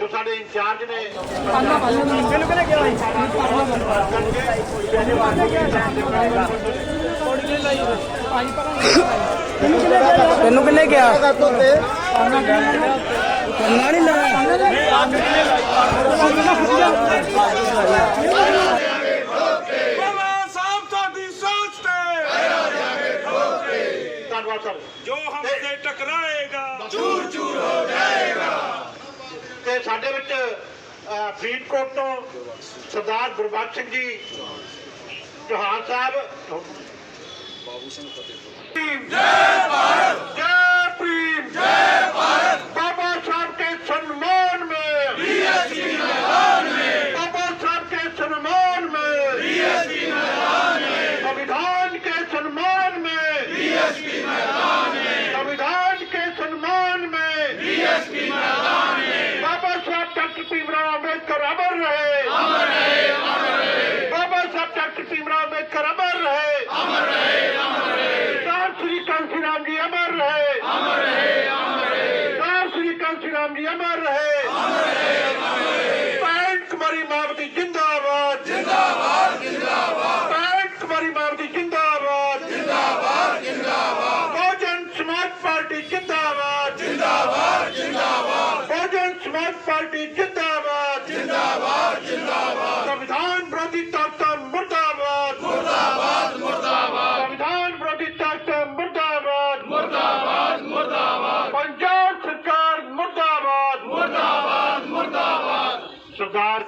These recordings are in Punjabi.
ਜੋ ਸਾਡੇ ਇੰਚਾਰਜ ਨੇ ਤੈਨੂੰ ਕਿਹਨੇ ਕਿਹਾ? ਸੀ ਤੈਨੂੰ ਕਿਹਨੇ ਕਿਹਾ ਕੰਨਾ ਨਹੀਂ ਲਾਇਆ। ਬਾਬਾ ਸਾਹਿਬ ਤੁਹਾਡੀ ਸੋਚ ਤੇ। ਧੰਨਵਾਦ ਸਰ ਜੋ ਹਮ ਸੇ ਟਕਰਾਏਗਾ ਤੇ ਸਾਡੇ ਵਿੱਚ ਫਰੀਦਕੋਟ ਤੋਂ ਸਰਦਾਰ ਗੁਰਬਖਸ਼ ਸਿੰਘ ਜੀ ਚੌਹਾਨ ਸਾਹਿਬ। ਜੈ ਭਾਰਤ ਜੈ ਭੀਮ ਪੈਂਟ ਕੁਮਾਰੀ ਮਾਪ ਦੀ ਜਿੰਦਾਬਾਦ। ਜਿੰਦਾਬਾਦ ਜਿੰਦਾਬਾਦ। ਪੈਂਟ ਕੁਮਾਰੀ ਮਾਪ ਦੀ ਜਿੰਦਾਬਾਦ। ਜਿੰਦਾਬਾਦ ਜਿੰਦਾਬਾਦ। ਬਹੁਜਨ ਸਮਾਜ ਪਾਰਟੀ ਜਿੰਦਾਬਾਦ। ਜਿੰਦਾਬਾਦ ਜਿੰਦਾਬਾਦ। ਬਹੁਜਨ ਸਮਾਜ ਪਾਰਟੀ ਜਿੰਦਾਬਾਦ। ਜਿੰਦਾਬਾਦ ਜਿੰਦਾਬਾਦ। ਸੰਵਿਧਾਨ ਵਿਰੋਧੀ ਤਾਕਤਾਂ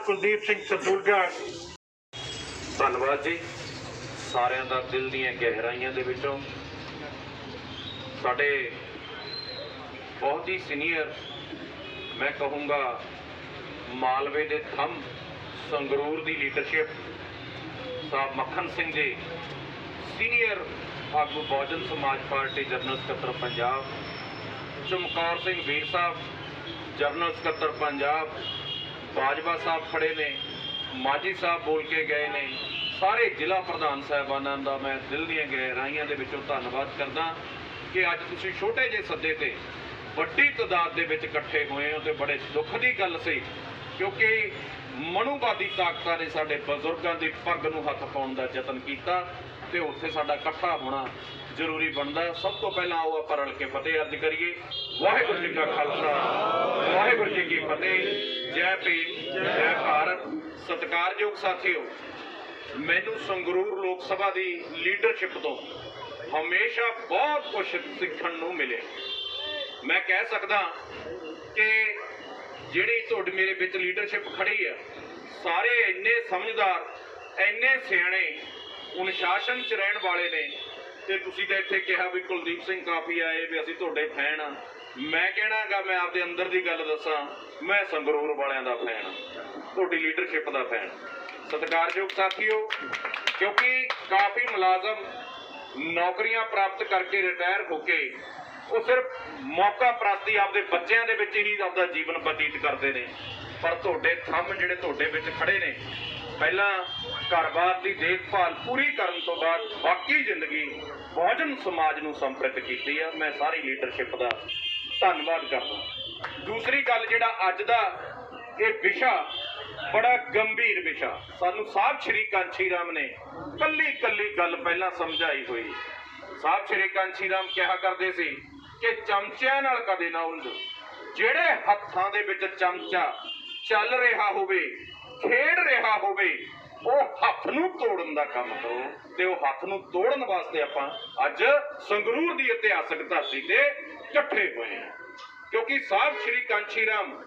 ਕੁਲਦੀਪ ਸਿੰਘ ਸਤੂਲਗੜ ਧੰਨਵਾਦ ਜੀ। ਸਾਰਿਆਂ ਦਾ ਦਿਲ ਦੀਆਂ ਗਹਿਰਾਈਆਂ ਦੇ ਵਿੱਚੋਂ ਸਾਡੇ ਬਹੁਤ ਹੀ ਸੀਨੀਅਰ, ਮੈਂ ਕਹੂੰਗਾ ਮਾਲਵੇ ਦੇ ਥੰਮ ਸੰਗਰੂਰ ਦੀ ਲੀਡਰਸ਼ਿਪ ਸਾਹਿਬ ਮੱਖਣ ਸਿੰਘ ਜੀ, ਸੀਨੀਅਰ ਆਗੂ ਬਹੁਜਨ ਸਮਾਜ ਪਾਰਟੀ ਜਨਰਲ ਸਕੱਤਰ ਪੰਜਾਬ, ਚਮਕੌਰ ਸਿੰਘ ਵੀਰ ਸਾਹਿਬ, ਜਨਰਲ ਸਕੱਤਰ ਪੰਜਾਬ ਬਾਜਵਾ ਸਾਹਿਬ ਖੜੇ ਨੇ ਮਾਜੀ ਸਾਹਿਬ ਬੋਲ ਕੇ ਗਏ ਨੇ, ਸਾਰੇ ਜ਼ਿਲ੍ਹਾ ਪ੍ਰਧਾਨ ਸਾਹਿਬਾਨਾਂ ਦਾ ਮੈਂ ਦਿਲ ਦੀਆਂ ਗਹਿਰਾਈਆਂ ਦੇ ਵਿੱਚੋਂ ਧੰਨਵਾਦ ਕਰਦਾ ਕਿ ਅੱਜ ਤੁਸੀਂ ਛੋਟੇ ਜਿਹੇ ਸੱਦੇ ਤੇ ਵੱਡੀ ਤਾਦਾਦ ਦੇ ਵਿੱਚ ਇਕੱਠੇ ਹੋਏ ਹੋ ਤੇ ਬੜੇ ਦੁੱਖ ਦੀ ਗੱਲ ਸੀ, ਕਿਉਂਕਿ ਮਨੁਵਾਦੀ ਤਾਕਤਾਂ ਨੇ ਸਾਡੇ ਬਜ਼ੁਰਗਾਂ ਦੀ ਪੱਗ ਨੂੰ ਹੱਥ ਪਾਉਣ ਦਾ ਯਤਨ ਕੀਤਾ ਤੇ ਉੱਥੇ ਸਾਡਾ ਇਕੱਠਾ ਹੋਣਾ ਜ਼ਰੂਰੀ ਬਣਦਾ ਸਭ ਤੋਂ ਪਹਿਲਾਂ ਆਓ ਆਪਾਂ ਰਲ ਕੇ ਫਤਿਹ ਅਰਜ਼ ਕਰੀਏ। ਵਾਹਿਗੁਰੂ ਜੀ ਕਾ ਖਾਲਸਾ। ਵਾਹਿਗੁਰੂ ਜੀ ਕੀ ਫਤਿਹ। ਜੈ ਭੀਮ, ਜੈ ਭਾਰਤ। ਸਤਿਕਾਰਯੋਗ ਸਾਥੀਓ, ਮੈਨੂੰ ਸੰਗਰੂਰ ਲੋਕ ਸਭਾ ਦੀ ਲੀਡਰਸ਼ਿਪ ਤੋਂ ਹਮੇਸ਼ਾ ਬਹੁਤ ਕੁਝ ਸਿੱਖਣ ਨੂੰ ਮਿਲਿਆ। ਮੈਂ ਕਹਿ ਸਕਦਾ ਕਿ ਜਿਹੜੀ ਤੁਹਾਡੀ ਮੇਰੇ ਵਿੱਚ ਲੀਡਰਸ਼ਿਪ ਖੜੀ ਆ, ਸਾਰੇ ਇੰਨੇ ਸਮਝਦਾਰ, ਇੰਨੇ ਸਿਆਣੇ, ਅਨੁਸ਼ਾਸਨ ਚ ਰਹਿਣ ਵਾਲੇ ਨੇ ਤੇ ਤੁਸੀਂ ਤਾਂ ਇੱਥੇ ਕਿਹਾ ਵੀ ਕੁਲਦੀਪ ਸਿੰਘ ਕਾਫੀ ਆਏ ਵੀ ਅਸੀਂ ਤੁਹਾਡੇ ਫੈਨ ਆ। ਮੈਂ ਕਹਿਣਾਗਾ ਮੈਂ ਆਪਦੇ ਅੰਦਰ ਦੀ ਗੱਲ ਦੱਸਾਂ, ਮੈਂ ਸੰਗਰੂਰ ਵਾਲਿਆਂ ਦਾ ਫੈਨ ਆ। ਤੁਹਾਡੀ ਲੀਡਰਸ਼ਿਪ ਦਾ ਫੈਨ। ਸਤਿਕਾਰਯੋਗ ਸਾਥੀਓ, ਕਿਉਂਕਿ ਕਾਫੀ ਮੁਲਾਜ਼ਮ ਨੌਕਰੀਆਂ ਪ੍ਰਾਪਤ ਕਰਕੇ ਰਿਟਾਇਰ ਹੋ ਕੇ ਉਹ ਸਿਰਫ ਮੌਕਾ ਪ੍ਰਾਪਤੀ ਆਪਦੇ ਬੱਚਿਆਂ ਦੇ ਵਿੱਚ ਹੀ ਆਪਦਾ ਜੀਵਨ ਬਤੀਤ ਕਰਦੇ ਨੇ। ਪਰ ਤੁਹਾਡੇ ਥੰਮ ਜਿਹੜੇ ਤੁਹਾਡੇ ਵਿੱਚ ਖੜੇ ਨੇ, ਪਹਿਲਾਂ ਘਰ-ਬਾਰ ਦੀ ਦੇਖਭਾਲ ਪੂਰੀ ਕਰਨ ਤੋਂ ਬਾਅਦ ਬਾਕੀ ਜ਼ਿੰਦਗੀ ਬਹੁਜਨ ਸਮਾਜ ਨੂੰ ਸਮਰਪਿਤ ਕੀਤੀ ਆ। ਮੈਂ ਸਾਰੀ ਲੀਡਰਸ਼ਿਪ ਦਾ ਧੰਨਵਾਦ ਕਰਦਾ। ਦੂਸਰੀ ਗੱਲ ਜਿਹੜਾ ਅੱਜ ਦਾ ਇਹ ਵਿਸ਼ਾ, ਬੜਾ ਗੰਭੀਰ ਵਿਸ਼ਾ, ਸਾਨੂੰ ਸਾਹਿਬ ਸ਼੍ਰੀ ਕਾਂਛੀ ਰਾਮ ਨੇ ਕੱਲੀ ਕੱਲੀ ਗੱਲ ਪਹਿਲਾਂ ਸਮਝਾਈ ਹੋਈ। ਸਾਹਿਬ ਸ਼੍ਰੀ ਕਾਂਚੀ ਰਾਮ ਕਿਹਾ ਕਰਦੇ ਸੀ ਕਿ ਚਮਚਿਆਂ ਨਾਲ ਕਦੇ ਨਾ ਉਲਝੋ। ਜਿਹੜੇ ਹੱਥਾਂ ਦੇ ਵਿੱਚ ਚਮਚਾ ਚੱਲ ਰਿਹਾ ਹੋਵੇ, ਖੇਡ ਰਿਹਾ ਹੋਵੇ ਉਹ ਹੱਥ ਨੂੰ ਤੋੜਨ ਦਾ ਕੰਮ ਕਰੋ ਤੇ ਉਹ ਹੱਥ ਨੂੰ ਤੋੜਨ ਵਾਸਤੇ ਆਪਾਂ ਅੱਜ ਸੰਗਰੂਰ ਦੀ ਇਤਿਹਾਸਕ ਧਰਤੀ ਤੇ ਇਕੱਠੇ ਹੋਏ ਹਾਂ। ਕਿਉਂਕਿ ਸਾਹਿਬ ਸ਼੍ਰੀ ਕਾਂਚੀ ਰਾਮ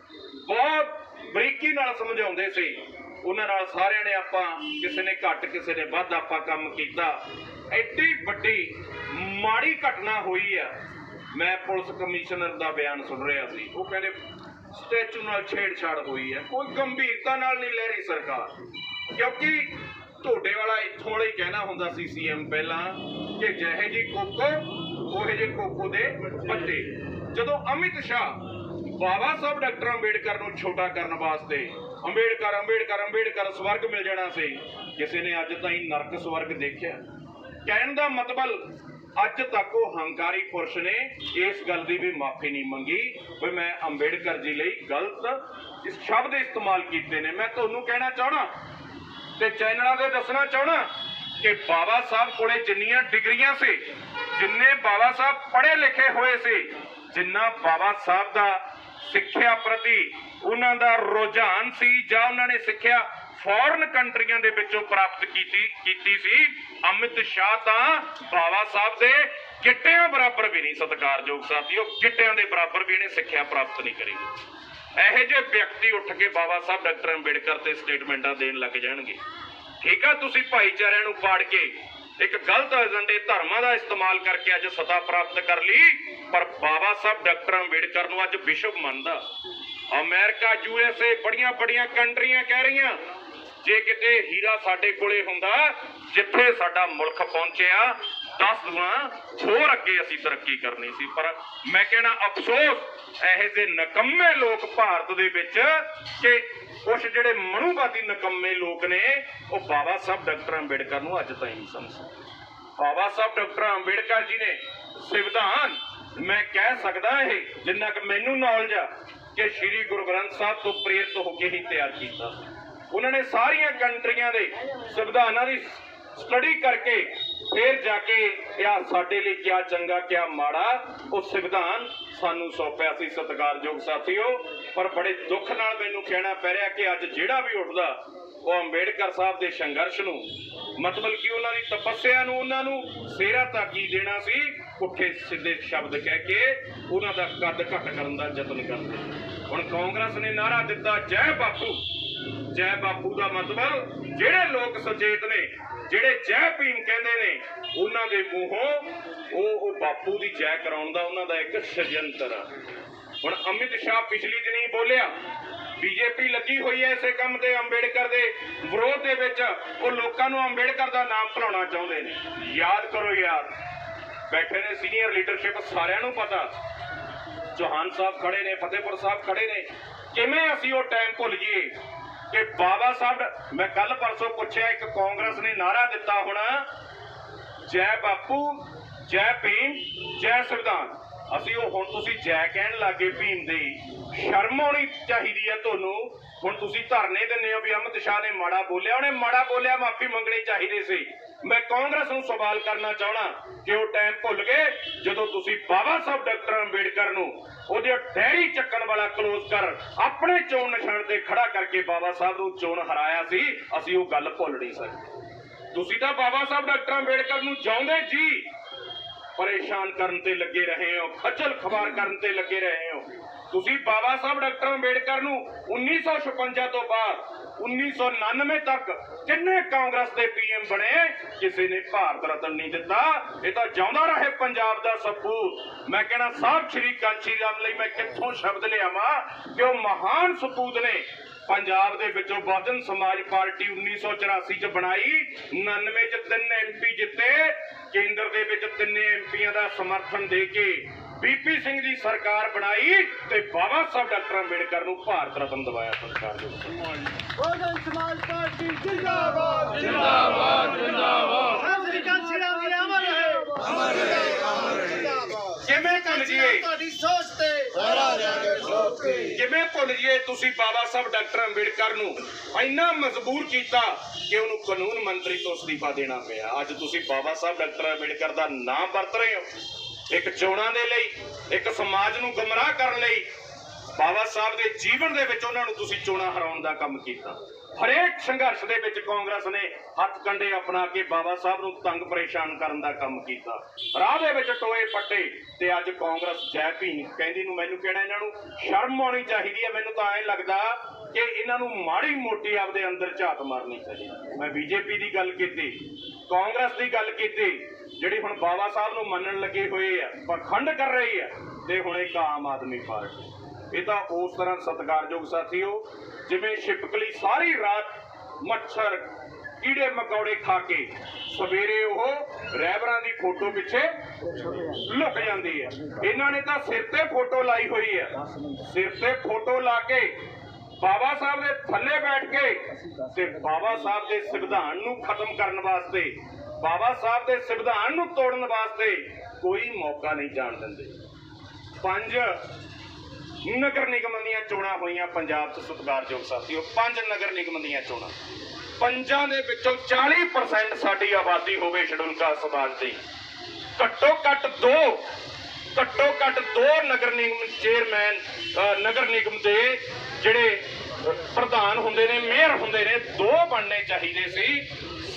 ਬਹੁਤ ਬਰੀਕੀ ਨਾਲ ਸਮਝਾਉਂਦੇ ਸੀ। ਉਹਨਾਂ ਨਾਲ ਸਾਰਿਆਂ ਨੇ ਆਪਾਂ ਕਿਸੇ ਨੇ ਘੱਟ, ਕਿਸੇ ਨੇ ਵੱਧ ਆਪਾਂ ਕੰਮ ਕੀਤਾ। ਐਡੀ ਵੱਡੀ ਮਾੜੀ ਘਟਨਾ ਹੋਈ ਆ। ਮੈਂ ਪੁਲਿਸ ਕਮਿਸ਼ਨਰ ਦਾ ਬਿਆਨ ਸੁਣ ਰਿਹਾ ਸੀ। ਉਹ ਕਹਿੰਦੇ, ਸਟੈਚੂ ਨਾਲ ਛੇੜਛਾੜ ਹੋਈ ਹੈ ਕੋਈ ਗੰਭੀਰਤਾ ਨਾਲ ਨਹੀਂ ਲੈ ਰਹੀ ਸਰਕਾਰ। ਕਿਉਂਕਿ ਤੁਹਾਡੇ ਵਾਲਾ ਇੱਥੋਂ ਵਾਲਾ ਹੀ ਕਹਿਣਾ ਹੁੰਦਾ ਸੀ ਸੀਐਮ ਪਹਿਲਾਂ ਕਿ ਜਿਹੇ ਜੀ ਕੋਕੋ ਉਹੇ ਜੇ ਕੋਕੋ ਦੇ ਪੱਤੇ। ਜਦੋਂ ਅਮਿਤ ਸ਼ਾਹ ਬਾਬਾ ਸਾਹਿਬ ਡਾਕਟਰ ਅੰਬੇਡਕਰ ਨੂੰ ਛੋਟਾ ਕਰਨ ਵਾਸਤੇ ਅੰਬੇਡਕਰ ਅੰਬੇਡਕਰ ਅੰਬੇਡਕਰ ਸਵਰਗ ਮਿਲ ਜਾਣਾ ਸੀ, ਕਿਸੇ ਨੇ ਅੱਜ ਤਾਈਂ ਨਰਕ ਸਵਰਗ ਦੇਖਿਆ। ਕਹਿਣ ਦਾ ਮਤਲਬ ਅੱਜ ਤੱਕ ਉਹ ਹੰਕਾਰੀ ਪੁਰਸ਼ ਨੇ ਇਸ ਗੱਲ ਦੀ ਵੀ ਮਾਫੀ ਨਹੀਂ ਮੰਗੀ ਵੀ ਮੈਂ ਅੰਬੇਡਕਰ ਜੀ ਲਈ ਗਲਤ ਇਸ ਸ਼ਬਦ ਇਸਤੇਮਾਲ ਕੀਤੇ ਨੇ। ਮੈਂ ਤੁਹਾਨੂੰ ਕਹਿਣਾ ਚਾਹਣਾ ਤੇ ਚੈਨਲਾਂ ਤੇ ਦੱਸਣਾ ਚਾਹਣਾ ਕਿ ਬਾਬਾ ਸਾਹਿਬ ਕੋਲੇ ਜਿੰਨੀਆਂ ਡਿਗਰੀਆਂ ਸੀ, ਜਿੰਨੇ ਬਾਬਾ ਸਾਹਿਬ ਪੜ੍ਹੇ ਲਿਖੇ ਹੋਏ ਸੀ, ਜਿੰਨਾ ਬਾਬਾ ਸਾਹਿਬ ਦਾ ਸਿੱਖਿਆ ਪ੍ਰਤੀ ਉਹਨਾਂ ਦਾ ਰੁਝਾਨ ਸੀ ਜਾਂ ਉਹਨਾਂ ਨੇ ਸਿੱਖਿਆ ਫੋਰਨ ਕੰਟਰੀਆਂ ਦੇ ਵਿੱਚੋਂ ਪ੍ਰਾਪਤ ਕੀਤੀ ਕੀਤੀ ਸੀ, ਅਮਿਤ ਸ਼ਾਹ ਤਾਂ ਬਾਬਾ ਸਾਹਿਬ ਦੇ ਗਿੱਟਿਆਂ ਬਰਾਬਰ ਵੀ ਨਹੀਂ ਸਤਿਕਾਰਯੋਗ ਸਾਥੀਓ, ਗਿੱਟਿਆਂ ਦੇ ਬਰਾਬਰ ਵੀ ਇਹਨੇ ਸਿੱਖਿਆ ਪ੍ਰਾਪਤ ਨਹੀਂ ਕਰੀ। ਇਹੋ ਜਿਹੇ ਵਿਅਕਤੀ ਉੱਠ ਕੇ ਬਾਬਾ ਸਾਹਿਬ ਡਾਕਟਰ ਅੰਬੇਡਕਰ ਤੇ ਸਟੇਟਮੈਂਟਾਂ ਦੇਣ ਲੱਗ ਜਾਣਗੇ। ਠੀਕ ਆ? ਤੁਸੀਂ ਭਾਈਚਾਰਿਆਂ ਨੂੰ ਪਾੜ ਕੇ ਇੱਕ ਗਲਤ ਏਜੰਡੇ ਧਰਮਾਂ ਦਾ ਇਸਤੇਮਾਲ ਕਰਕੇ ਅੱਜ ਸਤਾ ਪ੍ਰਾਪਤ ਕਰ ਲਈ, ਪਰ ਬਾਬਾ ਸਾਹਿਬ ਡਾਕਟਰ ਅੰਬੇਡਕਰ ਨੂੰ ਅੱਜ ਵਿਸ਼ਵ ਮੰਨਦਾ। ਅਮਰੀਕਾ ਯੂਐਸਏ ਬੜੀਆਂ ਬੜੀਆਂ ਕੰਟਰੀਆਂ ਕਹਿ ਰਹੀਆਂ, ਜੇ ਕਿਤੇ ਹੀਰਾ ਸਾਡੇ ਕੋਲੇ ਹੁੰਦਾ, ਜਿੱਥੇ ਸਾਡਾ ਮੁਲਕ ਪਹੁੰਚਿਆ 10 ਦੁਆ ਹੋਰ ਅੱਗੇ ਅਸੀਂ ਤਰੱਕੀ ਕਰਨੀ ਸੀ। ਪਰ ਮੈਂ ਕਹਿਣਾ, ਅਫਸੋਸ ਇਹੋ ਜਿਹੇ ਨਕੰਮੇ ਲੋਕ ਭਾਰਤ ਦੇ ਵਿੱਚ ਕਿ ਕੁਝ ਜਿਹੜੇ ਮਨੂਵਾਦੀ ਨਕੰਮੇ ਲੋਕ ਨੇ, ਉਹ ਬਾਬਾ ਸਾਹਿਬ ਡਾਕਟਰ ਅੰਬੇਡਕਰ ਨੂੰ ਅੱਜ ਤਾਈਂ ਨਹੀਂ ਸਮਝਦੇ ਬਾਬਾ ਸਾਹਿਬ ਡਾਕਟਰ ਅੰਬੇਡਕਰ ਜੀ ਨੇ ਸੰਵਿਧਾਨ, ਮੈਂ ਕਹਿ ਸਕਦਾ ਇਹ, ਜਿੰਨਾ ਕਿ ਮੈਨੂੰ ਨੌਲੇਜ ਆ, ਕਿ ਸ੍ਰੀ ਗੁਰੂ ਗ੍ਰੰਥ ਸਾਹਿਬ ਤੋਂ ਪ੍ਰੇਰਿਤ ਹੋ ਕੇ ਹੀ ਤਿਆਰ ਕੀਤਾ ਉਹਨਾਂ ਨੇ ਸਾਰੀਆਂ ਕੰਟਰੀਆਂ ਦੇ ਸੰਵਿਧਾਨਾਂ ਦੀ ਸਟੱਡੀ ਕਰਕੇ ਫਿਰ ਜਾ ਕੇ ਇਹ ਸਾਡੇ ਲਈ ਕਿਆ ਚੰਗਾ, ਕਿਆ ਮਾੜਾ, ਉਹ ਸੰਵਿਧਾਨ ਸਾਨੂੰ ਸੌਂਪਿਆ ਸੀ ਸਤਿਕਾਰਯੋਗ ਸਾਥੀਓ। ਪਰ ਬੜੇ ਦੁੱਖ ਨਾਲ ਮੈਨੂੰ ਕਹਿਣਾ ਪੈ ਰਿਹਾ ਕਿ ਅੱਜ ਜਿਹੜਾ ਵੀ ਉੱਠਦਾ, ਉਹ ਅੰਬੇਡਕਰ ਸਾਹਿਬ ਦੇ ਸੰਘਰਸ਼ ਨੂੰ, ਮਤਲਬ ਕਿ ਉਹਨਾਂ ਦੀ ਤਪੱਸਿਆ ਨੂੰ, ਉਹਨਾਂ ਨੂੰ ਸੇਰਾ ਤਾਕੀ ਦੇਣਾ ਸੀ? ਪੁੱਠੇ ਸਿੱਧੇ ਸ਼ਬਦ ਕਹਿ ਕੇ ਉਹਨਾਂ ਦਾ ਕੱਦ ਘੱਟ ਕਰਨ ਦਾ ਯਤਨ ਕਰਦੇ। ਹੁਣ ਕਾਂਗਰਸ ਨੇ ਨਾਰਾ ਦਿੱਤਾ, ਜੈ ਬਾਪੂ! ਜੈ ਬਾਪੂ ਦਾ ਮਤਲਬ ਜਿਹੜੇ ਲੋਕ ਸੁਚੇਤ ਨੇ, ਜਿਹੜੇ ਜੈ ਭੀਮ ਕਹਿੰਦੇ ਨੇ, ਉਹਨਾਂ ਦੇ ਮੂੰਹੋਂ ਉਹ ਉਹ ਬਾਪੂ ਦੀ ਜੈ ਕਰਾਉਣ ਦਾ ਉਹਨਾਂ ਦਾ ਇੱਕ ਸ਼ਜੰਤਰ ਆ। ਹੁਣ ਅਮਿਤ ਸ਼ਾਹ ਪਿਛਲੀ ਦਿਨੀ ਬੋਲਿਆ, ਬੀਜੇਪੀ ਲੱਗੀ ਹੋਈ ਹੈ ਇਸੇ ਕੰਮ ਤੇ ਅੰਬੇਡਕਰ ਦੇ ਵਿਰੋਧ ਦੇ ਵਿੱਚ, ਉਹ ਲੋਕਾਂ ਨੂੰ ਅੰਬੇਡਕਰ ਦਾ ਨਾਮ ਭੁਲਾਉਣਾ ਚਾਹੁੰਦੇ ਨੇ। ਯਾਦ ਕਰੋ ਯਾਰ, ਬੈਠੇ ਨੇ ਸੀਨੀਅਰ ਲੀਡਰਸ਼ਿਪ ਸਾਰਿਆਂ ਨੂੰ ਪਤਾ। ਚੌਹਾਨ ਸਾਹਿਬ ਖੜੇ ਨੇ, ਫਤਿਹਪੁਰ ਸਾਹਿਬ ਖੜੇ ਨੇ। ਕਿਵੇਂ ਅਸੀਂ ਉਹ ਟਾਈਮ ਭੁੱਲ ਜਾਈਏ? ਕਿ ਬਾਬਾ ਸਾਹਿਬ, ਮੈਂ ਕੱਲ ਪਰਸੋਂ ਪੁੱਛਿਆ, ਇੱਕ ਕਾਂਗਰਸ ਨੇ ਨਾਰਾ ਦਿੱਤਾ ਹੁਣ, ਜੈ ਬਾਪੂ, ਜੈ ਭੀਮ, ਜੈ ਸੰਵਿਧਾਨ ਅਸੀਂ ਉਹ ਹੁਣ ਤੁਸੀਂ ਜੈ ਕਹਿਣ ਲੱਗੇ ਭੀਮ ਦੇ ਸ਼ਰਮ ਆਉਣੀ ਚਾਹੀਦੀ ਹੈ ਤੁਹਾਨੂੰ। ਹੁਣ ਤੁਸੀਂ ਧਰਨੇ ਦਿੰਦੇ ਹੋ ਵੀ ਅਮਿਤ ਸ਼ਾਹ ਨੇ ਮਾੜਾ ਬੋਲਿਆ, ਉਹਨੇ ਮਾੜਾ ਬੋਲਿਆ, ਮਾਫੀ ਮੰਗਣੀ ਚਾਹੀਦੀ ਸੀ। ਮੈਂ ਕਾਂਗਰਸ ਨੂੰ ਸਵਾਲ ਕਰਨਾ ਚਾਹਣਾ ਕਿ ਉਹ ਟਾਈਮ ਭੁੱਲ ਗਏ ਜਦੋਂ ਤੁਸੀਂ ਬਾਬਾ ਸਾਹਿਬ ਡਾਕਟਰ ਅੰਬੇਡਕਰ ਨੂੰ ਉਹਦੇ ਡੈਰੀ ਚੱਕਣ ਵਾਲਾ ਕਲੋਜ਼ ਕਰ ਆਪਣੇ ਚੋਣ ਨਿਸ਼ਾਨ ਤੇ ਖੜਾ ਕਰਕੇ ਬਾਬਾ ਸਾਹਿਬ ਨੂੰ ਚੋਣ ਹਰਾਇਆ ਸੀ, ਅਸੀਂ ਉਹ ਗੱਲ ਭੁੱਲ ਨਹੀਂ ਸਕਦੇ। ਤੁਸੀਂ ਤਾਂ ਬਾਬਾ ਸਾਹਿਬ ਡਾਕਟਰ ਅੰਬੇਡਕਰ ਨੂੰ ਜਾਉਂਦੇ ਜੀ। ਪਰੇਸ਼ਾਨ ਕਰਨ ਤੇ ਲੱਗੇ ਰਹੇ ਹੋ, ਖੱਜਲ ਖਵਾਰ ਕਰਨ ਤੇ ਲੱਗੇ ਰਹੇ ਹੋ। ਤੁਸੀਂ ਬਾਬਾ ਸਾਹਿਬ ਡਾਕਟਰ ਅੰਬੇਡਕਰ ਨੂੰ 1956 ਤੋਂ ਬਾਅਦ 1999 ਤੱਕ ਕਿੰਨੇ ਕਾਂਗਰਸ ਦੇ ਪੀਐਮ ਬਣੇ? ਕਿਸੇ ਨੇ ਭਾਰਤ ਰਤਨ ਨਹੀਂ ਦਿੱਤਾ। ਇਹ ਤਾਂ ਜਿਉਂਦਾ ਰਹੇ ਪੰਜਾਬ ਦਾ ਸਪੂਤ ਮੈਂ ਕਹਿੰਦਾ ਸਾਹਿਬ ਸ਼੍ਰੀ ਕਾਂਚੀ ਰਾਮ ਲਈ ਮੈਂ ਕਿੱਥੋਂ ਸ਼ਬਦ ਲਿਆਵਾਂ ਕਿ ਉਹ ਮਹਾਨ ਸਪੂਤ ਨੇ ਪੰਜਾਬ ਦੇ ਵਿੱਚੋਂ ਬਹੁਜਨ ਸਮਾਜ ਪਾਰਟੀ 1984 ਚ ਬਣਾਈ 99 ਚ ਤਿੰਨ ਐਮਪੀ ਜਿੱਤੇ, ਕੇਂਦਰ ਦੇ ਵਿੱਚ ਤਿੰਨੇ ਐਮਪੀਆਂ ਦਾ ਸਮਰਥਨ ਦੇ ਕੇ ਬੀਪੀ ਸਿੰਘ ਦੀ ਸਰਕਾਰ ਬਣਾਈ ਤੇ ਬਾਬਾ ਸਾਹਿਬ ਡਾਕਟਰ ਅੰਬੇਡਕਰ ਨੂੰ ਭਾਰਤ ਰਤਨ ਦਿਵਾਇਆ ਸਰਕਾਰ ਦੇ ਬਹੁਜਨ ਸਮਾਜ ਪਾਰਟੀ ਜਿੰਦਾਬਾਦ। ਜਿੰਦਾਬਾਦ ਜਿੰਦਾਬਾਦ। ਸ੍ਰੀ ਅਕਾਲ ਸ੍ਰੀ ਰਾਮ ਜੀ ਅਮਰ ਰਹੇ ਕਿਵੇਂ ਭੁੱਲ ਜੀਏ ਤੁਹਾਡੀ ਸੋਚ ਤੇ। ਕਿਵੇਂ ਭੁੱਲ ਜੀਏ ਤੁਸੀਂ ਬਾਬਾ ਸਾਹਿਬ ਡਾਕਟਰ ਅੰਬੇਡਕਰ ਨੂੰ? ਇੰਨਾ ਮਜਬੂਰ ਕੀਤਾ ਕਿ ਉਹਨੂੰ ਕਾਨੂੰਨ ਮੰਤਰੀ ਤੋਂ ਅਸਤੀਫਾ ਦੇਣਾ ਪਿਆ। ਅੱਜ ਤੁਸੀਂ ਬਾਬਾ ਸਾਹਿਬ ਡਾਕਟਰ ਅੰਬੇਡਕਰ ਦਾ ਨਾਮ ਵਰਤ ਰਹੇ ਹੋ। ਇੱਕ ਚੋਣਾਂ ਦੇ ਲਈ, ਇੱਕ ਸਮਾਜ ਨੂੰ ਗਮਰਾਹ ਕਰਨ ਲਈ ਬਾਬਾ ਸਾਹਿਬ ਦੇ ਜੀਵਨ ਦੇ ਵਿੱਚ ਉਹਨਾਂ ਨੂੰ ਤੁਸੀਂ ਚੋਣਾਂ ਹਰਾਉਣ ਦਾ ਕੰਮ ਕੀਤਾ। ਹਰੇਕ ਸੰਘਰਸ਼ ਦੇ ਵਿੱਚ ਕਾਂਗਰਸ ਨੇ ਹੱਥ ਕੰਡੇ ਅਪਣਾ ਕੇ ਬਾਬਾ ਸਾਹਿਬ ਨੂੰ ਤੰਗ ਪਰੇਸ਼ਾਨ ਕਰਨ ਦਾ ਕੰਮ ਕੀਤਾ। ਰਾਹ ਦੇ ਵਿੱਚ ਟੋਏ ਪੱਟੇ ਤੇ ਅੱਜ ਕਾਂਗਰਸ ਜੈ ਭੀਮ ਕਹਿੰਦੀ ਨੂੰ ਮੈਨੂੰ ਕਹਿਣਾ ਇਹਨਾਂ ਨੂੰ, ਸ਼ਰਮ ਆਉਣੀ ਚਾਹੀਦੀ ਹੈ, ਮੈਨੂੰ ਤਾਂ ਐਂ ਲੱਗਦਾ ਕਿ ਇਹਨਾਂ ਨੂੰ ਮਾੜੀ ਮੋਟੀ ਆਪਦੇ ਅੰਦਰ ਝਾਤ ਮਾਰਨੀ ਚਾਹੀਦੀ ਮੈਂ ਬੀਜੇਪੀ ਦੀ ਗੱਲ ਕੀਤੀ, ਕਾਂਗਰਸ ਦੀ ਗੱਲ ਕੀਤੀ ਜਿਹੜੀ ਹੁਣ ਬਾਬਾ ਸਾਹਿਬ ਨੂੰ ਮੰਨਣ ਲੱਗੇ ਹੋਏ ਆ, ਪਖੰਡ ਕਰ ਰਹੀ ਹੈ ਤੇ ਹੁਣ ਇੱਕ ਆਮ ਆਦਮੀ ਪਾਰਟੀ ਇਹ ਤਾਂ ਉਸ ਤਰ੍ਹਾਂ ਸਤਿਕਾਰਯੋਗ ਸਾਥੀਓ, ਜਿਵੇਂ ਛਿਪਕਲੀ ਸਾਰੀ ਰਾਤ ਮੱਛਰ, ਕੀੜੇ ਮਕੌੜੇ ਖਾ ਕੇ ਸਵੇਰੇ ਉਹ ਰਹਿਬਰਾਂ ਦੀ ਫੋਟੋ ਪਿੱਛੇ ਲੁਕ ਜਾਂਦੀ ਹੈ ਇਹਨਾਂ ਨੇ ਤਾਂ ਸਿਰ ਤੇ ਫੋਟੋ ਲਾਈ ਹੋਈ ਹੈ ਸਿਰ ਤੇ ਫੋਟੋ ਲਾ ਕੇ ਬਾਬਾ ਸਾਹਿਬ ਦੇ ਥੱਲੇ ਬੈਠ ਕੇ ਤੇ ਬਾਬਾ ਸਾਹਿਬ ਦੇ ਸੰਵਿਧਾਨ ਨੂੰ ਖਤਮ ਕਰਨ ਵਾਸਤੇ ਬਾਬਾ ਸਾਹਿਬ ਦੇ ਸੰਵਿਧਾਨ ਨੂੰ ਤੋੜਨ ਵਾਸਤੇ ਕੋਈ ਮੌਕਾ ਨਹੀਂ ਜਾਣ ਦਿੰਦੇ। ਪੰਜ ਨਗਰ ਨਿਗਮ ਦੀਆਂ ਚੋਣਾਂ ਹੋਈਆਂ ਪੰਜਾਬ 'ਚ ਸਤਿਕਾਰਯੋਗ ਸਾਥੀਓ, ਪੰਜ ਨਗਰ ਨਿਗਮ ਦੀਆਂ ਚੋਣਾਂ। ਪੰਜਾਂ ਦੇ ਵਿੱਚੋਂ 40% ਸਾਡੀ ਆਬਾਦੀ ਹੋਵੇ ਸ਼ਡਿਊਲ ਕਾਸਟ ਸਮਾਜ ਦੀ। ਘੱਟੋ ਘੱਟ ਦੋ, ਘੱਟੋ ਘੱਟ ਦੋ ਨਗਰ ਨਿਗਮ ਚੇਅਰਮੈਨ ਨਗਰ ਨਿਗਮ ਦੇ ਜਿਹੜੇ ਪ੍ਰਧਾਨ ਹੁੰਦੇ ਨੇ, ਮੇਅਰ ਹੁੰਦੇ ਨੇ, ਦੋ ਬਣਨੇ ਚਾਹੀਦੇ ਸੀ।